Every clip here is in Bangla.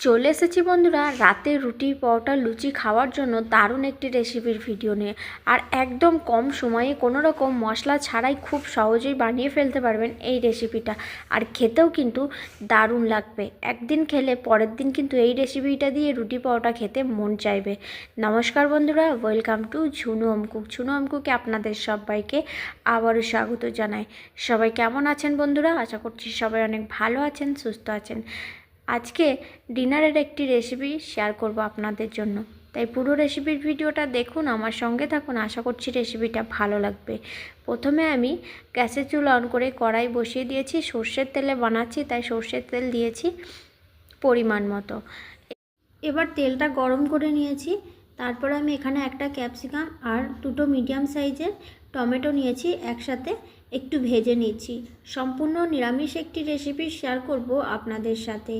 চলে এসেছি বন্ধুরা, রাতে রুটি, পরোটা, লুচি খাওয়ার জন্য দারুণ একটি রেসিপির ভিডিও নিয়ে। আর একদম কম সময়ে কোনো রকম মশলা ছাড়াই খুব সহজেই বানিয়ে ফেলতে পারবেন এই রেসিপিটা আর খেতেও কিন্তু দারুণ লাগবে। একদিন খেলে পরের দিন কিন্তু এই রেসিপিটা দিয়ে রুটি, পরোটা খেতে মন চাইবে। নমস্কার বন্ধুরা ওয়েলকাম টু ঝুনু অমকুক ঝুনু অমকুকে আপনাদের সবাইকে আবারও স্বাগত জানাই। সবাই কেমন আছেন বন্ধুরা? আশা করছি সবাই অনেক ভালো আছেন, সুস্থ আছেন। আজকে ডিনারের একটি রেসিপি শেয়ার করব আপনাদের জন্য। তাই পুরো রেসিপির ভিডিওটা দেখুন, আমার সঙ্গে থাকুন, আশা করছি রেসিপিটা ভালো লাগবে। প্রথমে আমি গ্যাসের চুলা অন করে কড়াই বসিয়ে দিয়েছি, সর্ষের তেলে বানাচ্ছি, তাই সর্ষের তেল দিয়েছি পরিমাণ মতো। এবার তেলটা গরম করে নিয়েছি, তারপরে আমি এখানে একটা ক্যাপসিকাম আর দুটো মিডিয়াম সাইজের টমেটো নিয়েছি, একসাথে একটু ভেজে নিচ্ছি। সম্পূর্ণ নিরামিষ একটি রেসিপি শেয়ার করব আপনাদের সাথে।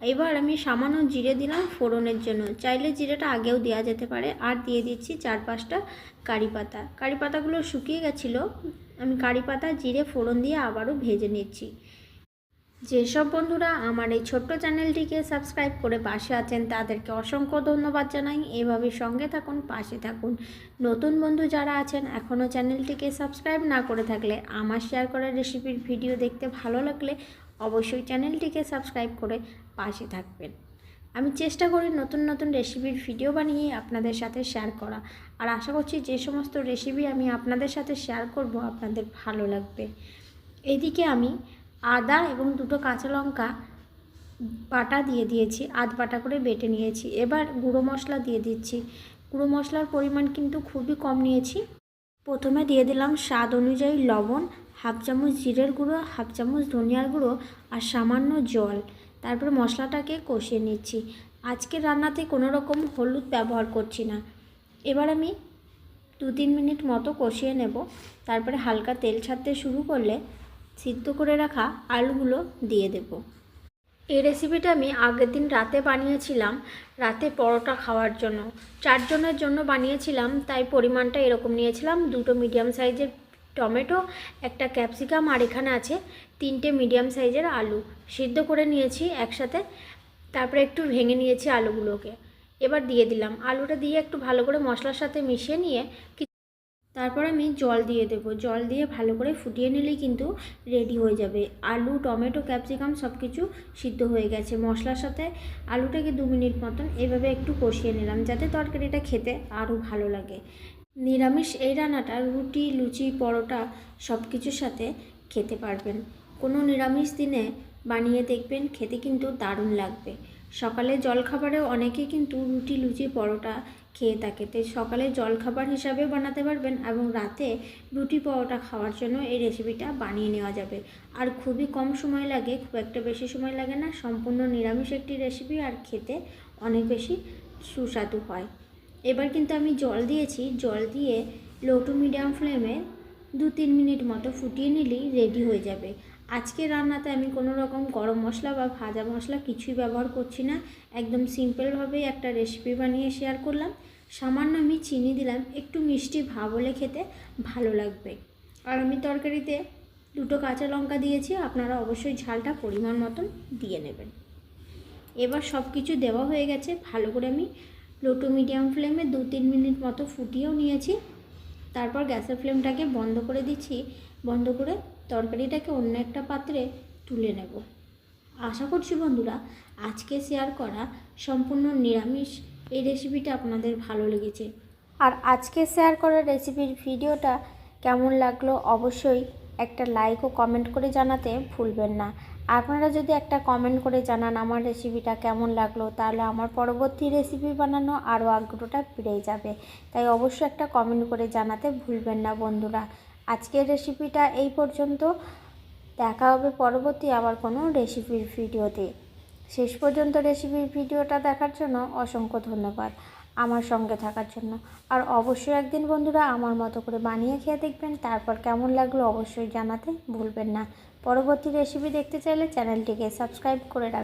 এবার আমি সামান্য জিরে দিলাম ফোড়নের জন্য। চাইলে জিরেটা আগেও দেওয়া যেতে পারে। আর দিয়ে দিচ্ছি চার পাঁচটা কারি পাতা। কারি পাতাগুলো শুকিয়ে গেছিল। আমি কারি পাতা, জিরে, ফোড়ন দিয়ে আবারও ভেজে নিচ্ছি। যেসব বন্ধুরা আমার এই ছোট্ট চ্যানেলটিকে সাবস্ক্রাইব করে পাশে আছেন, তাদেরকে অসংখ্য ধন্যবাদ জানাই। এভাবে সঙ্গে থাকুন, পাশে থাকুন। নতুন বন্ধু যারা আছেন, এখনও চ্যানেলটিকে সাবস্ক্রাইব না করে থাকলে, আমার শেয়ার করা রেসিপির ভিডিও দেখতে ভালো লাগলে অবশ্যই চ্যানেলটিকে সাবস্ক্রাইব করে পাশে থাকবেন। আমি চেষ্টা করি নতুন নতুন রেসিপির ভিডিও বানিয়ে আপনাদের সাথে শেয়ার করা। আর আশা করছি যে সমস্ত রেসিপি আমি আপনাদের সাথে শেয়ার করব, আপনাদের ভালো লাগবে। এদিকে আমি আদা এবং দুটো কাঁচা লঙ্কা বাটা দিয়ে দিয়েছি, আধ বাটা করে বেটে নিয়েছি। এবার গুঁড়ো মশলা দিয়ে দিচ্ছি। গুঁড়ো মশলার পরিমাণ কিন্তু খুবই কম নিয়েছি। প্রথমে দিয়ে দিলাম স্বাদ অনুযায়ী লবণ, হাফ চামচ জিরের গুঁড়ো, হাফ চামচ ধনিয়ার গুঁড়ো আর সামান্য জল। তারপর মশলাটাকে কষিয়ে নিচ্ছি। আজকে রান্নাতে কোনো রকম হলুদ ব্যবহার করছি না। এবার আমি দু তিন মিনিট মতো কষিয়ে নেব। তারপরে হালকা তেল ছাড়তে শুরু করলে সিদ্ধ করে রাখা আলুগুলো দিয়ে দেব। এই রেসিপিটা আমি আগের দিন রাতে বানিয়েছিলাম, রাতে পরোটা খাওয়ার জন্য। চারজনের জন্য বানিয়েছিলাম, তাই পরিমাণটা এরকম নিয়েছিলাম। দুটো মিডিয়াম সাইজের টমেটো, একটা ক্যাপসিকাম আর এখানে আছে তিনটে মিডিয়াম সাইজের আলু। সিদ্ধ করে নিয়েছি একসাথে, তারপরে একটু ভেঙে নিয়েছি আলুগুলোকে। এবার দিয়ে দিলাম। আলুটা দিয়ে একটু ভালো করে মশলার সাথে মিশিয়ে নিয়ে তারপর আমি জল দিয়ে দেবো। জল দিয়ে ভালো করে ফুটিয়ে নিলেই কিন্তু রেডি হয়ে যাবে। আলু, টমেটো, ক্যাপসিকাম সব কিছু সিদ্ধ হয়ে গেছে। মশলার সাথে আলুটাকে দু মিনিট মতন এভাবে একটু কষিয়ে নিলাম, যাতে তরকারিটা খেতে আরও ভালো লাগে। নিরামিষ এই রান্নাটা রুটি, লুচি, পরোটা সব কিছুর সাথে খেতে পারবেন। কোনো নিরামিষ দিনে বানিয়ে দেখবেন, খেতে কিন্তু দারুণ লাগবে। সকালে জলখাবারে অনেকে কিন্তু রুটি, লুচি, পরোটা খেয়ে থাকে তাই সকালে জলখাবার হিসাবে বানাতে পারবেন এবং রাতে রুটি পরোটা খাওয়ার জন্য এই রেসিপিটা বানিয়ে নেওয়া যাবে। আর খুবই কম সময় লাগে, খুব একটা বেশি সময় লাগে না, সম্পূর্ণ নিরামিষ একটি রেসিপি আর খেতে অনেক বেশি সুস্বাদু হয়। এবার কিন্তু আমি জল দিয়েছি, জল দিয়ে লো টু মিডিয়াম ফ্লেমে দু তিন মিনিট মতো ফুটিয়ে নিলেই রেডি হয়ে যাবে। আজকে রান্নাতে আমি কোনো রকম গরম মশলা বা ভাজা মশলা কিছুই ব্যবহার করছি না। একদম সিম্পলভাবেই একটা রেসিপি বানিয়ে শেয়ার করলাম। সামান্য আমি চিনি দিলাম, একটু মিষ্টি ভাব হলে খেতে ভালো লাগবে। আর আমি তরকারিতে দুটো কাঁচা লঙ্কা দিয়েছি, আপনারা অবশ্যই ঝালটা পরিমাণ মতন দিয়ে নেবেন। এবার সব কিছু দেওয়া হয়ে গেছে, ভালো করে আমি লো টু মিডিয়াম ফ্লেমে দু তিন মিনিট মতো ফুটিয়েও নিয়েছি। তারপর গ্যাসের ফ্লেমটাকে বন্ধ করে দিচ্ছি। বন্ধ করে তরকারিটাকে অন্য একটা পাত্রে তুলে নেব। আশা করছি বন্ধুরা, আজকে শেয়ার করা সম্পূর্ণ নিরামিষ এই রেসিপিটা আপনাদের ভালো লেগেছে। আর আজকে শেয়ার করা রেসিপির ভিডিওটা কেমন লাগল অবশ্যই একটা লাইক ও কমেন্ট করে জানাতে ভুলবেন না। আপনারা যদি একটা কমেন্ট করে জানান আমার রেসিপিটা কেমন লাগল, তাহলে আমার পরবর্তী রেসিপি বানানো আরও আগ্রহটা বেড়ে যাবে। তাই অবশ্যই একটা কমেন্ট করে জানাতে ভুলবেন না বন্ধুরা। আজকের রেসিপিটা এই পর্যন্ত। দেখা হবে পরবর্তী আবার কোনো রেসিপির ভিডিওতে শেষ পর্যন্ত রেসিপির ভিডিওটা দেখার জন্য অসংখ্য ধন্যবাদ। আমার সঙ্গে থাকার জন্য। আর অবশ্যই একদিন বন্ধুরা আমার মতো করে বানিয়ে খেয়ে দেখবেন। তারপর কেমন লাগল অবশ্যই জানাতে ভুলবেন না। পরবর্তী রেসিপি দেখতে চাইলে চ্যানেলটিকে সাবস্ক্রাইব করে রাখবেন।